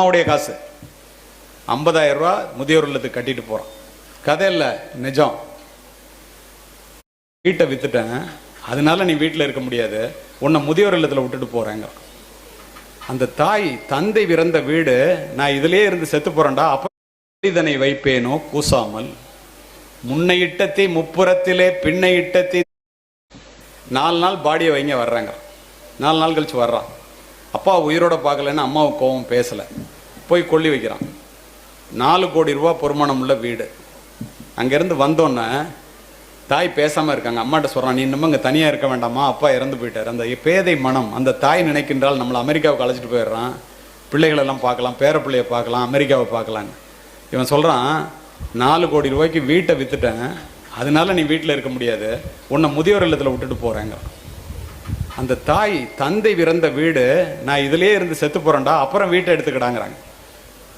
அம்மாவுடைய காசு. ஐம்பதாயிரம் ரூபா முதியோர் இல்லத்துக்கு கட்டிட்டு போகிறான் கதை இல்லை நிஜம். வீட்டை வித்துட்டேன். அதனால நீ வீட்டில் இருக்க முடியாது. உன்னை முதியோர் இல்லத்தில் விட்டுட்டு போகிறேங்க அந்த தாய் தந்தை பிறந்த வீடு நான் இதிலே இருந்து செத்து போறேன்டா. அப்ப இதனை வைப்பேனோ? கூசாமல். முன்னை இட்டத்தை முப்புறத்திலே பின்னை இட்டத்தை நாலு நாள் பாடியை வைங்க வர்றாங்க நாலு நாள் கழிச்சு வர்றான். அப்பா உயிரோட பார்க்கலன்னு அம்மாவுக்கு கோவம் பேசலை. போய் கொல்லி வைக்கிறான். நாலு கோடி ரூபா பொறுமானம் உள்ள வீடு. அங்கேருந்து வந்தோன்னே தாய் பேசாமல் இருக்காங்க. அம்மாட்ட சொல்கிறான் நீ இன்னமும் இங்கே தனியாக இருக்க வேண்டாமா? அப்பா இறந்து போயிட்டார். அந்த பேதை மனம் அந்த தாய் நினைக்கின்றால் நம்மளை அமெரிக்காவுக்கு அழைச்சிட்டு போயிடுறான். பிள்ளைகளெல்லாம் பார்க்கலாம் பேர பிள்ளைய பார்க்கலாம் அமெரிக்காவை பார்க்கலான்னு. இவன் சொல்கிறான் நாலு கோடி ரூபாய்க்கு வீட்டை விற்றுட்டேன் அதனால நீ வீட்டில் இருக்க முடியாது. உன்னை முதியோர் இல்லத்தில் விட்டுட்டு போகிறேங்க அந்த தாய் தந்தை பிறந்த வீடு நான் இதிலே இருந்து செத்து போகிறேன்டா அப்புறம் வீட்டை எடுத்துக்கிடாங்கிறாங்க.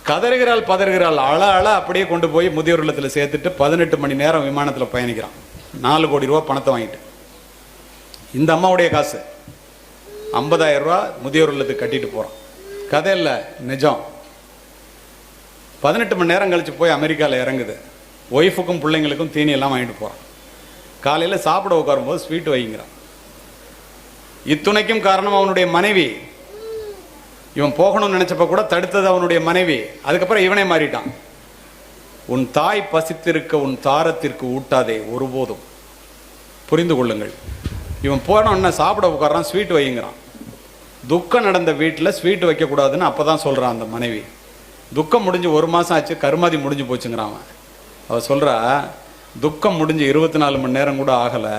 கதறுகிறாள் பதறுகிறாள் அழ அழ அப்படியே கொண்டு போய் முதியோர் இல்லத்தில் சேர்த்துட்டு பதினெட்டு மணி நேரம் விமானத்தில் பயணிக்கிறான். நாலு கோடி ரூபா பணத்தை வாங்கிட்டு. இந்த அம்மாவுடைய காசு. ஐம்பதாயிரம் ரூபா முதியோர் இல்லத்துக்கு கட்டிட்டு போகிறான் கதை இல்லை நிஜம். பதினெட்டு மணி நேரம் கழித்து போய் அமெரிக்காவில் இறங்குது. ஒய்ஃபுக்கும் பிள்ளைங்களுக்கும் தீனி எல்லாம் வாங்கிட்டு போகிறான் காலையில் சாப்பிட உட்காரும்போது ஸ்வீட் வைங்கிறான் இத்துணைக்கும் காரணம் அவனுடைய மனைவி. இவன் போகணும்னு நினைச்சப்ப கூட தடுத்தது அவனுடைய மனைவி. அதுக்கப்புறம் இவனே மாறிட்டான். உன் தாய் பசித்திருக்க உன் தாரத்திற்கு ஊட்டாதே ஒருபோதும். புரிந்து கொள்ளுங்கள். இவன் போனோன்னா சாப்பிட உட்காரான் ஸ்வீட் வைங்கிறான் துக்கம் நடந்த வீட்டில் ஸ்வீட் வைக்கக்கூடாதுன்னு அப்போ தான் சொல்கிறான் அந்த மனைவி. துக்கம் முடிஞ்சு ஒரு மாதம் ஆச்சு கருமாதி முடிஞ்சு போச்சுங்கிறான் அவன். அவள் சொல்கிறா துக்கம் முடிஞ்சு இருபத்தி நாலு மணி நேரம் கூட ஆகலை.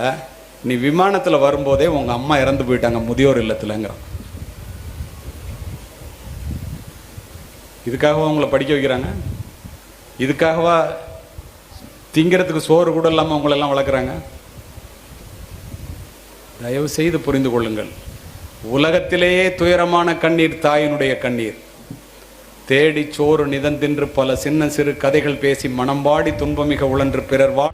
நீ விமானத்தில் வரும்போதே உங்கள் அம்மா இறந்து போயிட்டாங்க முதியோர் இல்லத்துலங்கிறான். இதுக்காகவா உங்களை படிக்க வைக்கிறாங்க? இதுக்காகவா திங்கிறதுக்கு சோறு கூட இல்லாமல் உங்களெல்லாம் வளர்க்குறாங்க? தயவு செய்து புரிந்து கொள்ளுங்கள். உலகத்திலேயே துயரமான கண்ணீர் தாயினுடைய கண்ணீர். தேடி சோறு நிதந்தின்று பல சின்ன சிறு கதைகள் பேசி மனம்பாடி துன்பமிக உழன்று பிறர் வா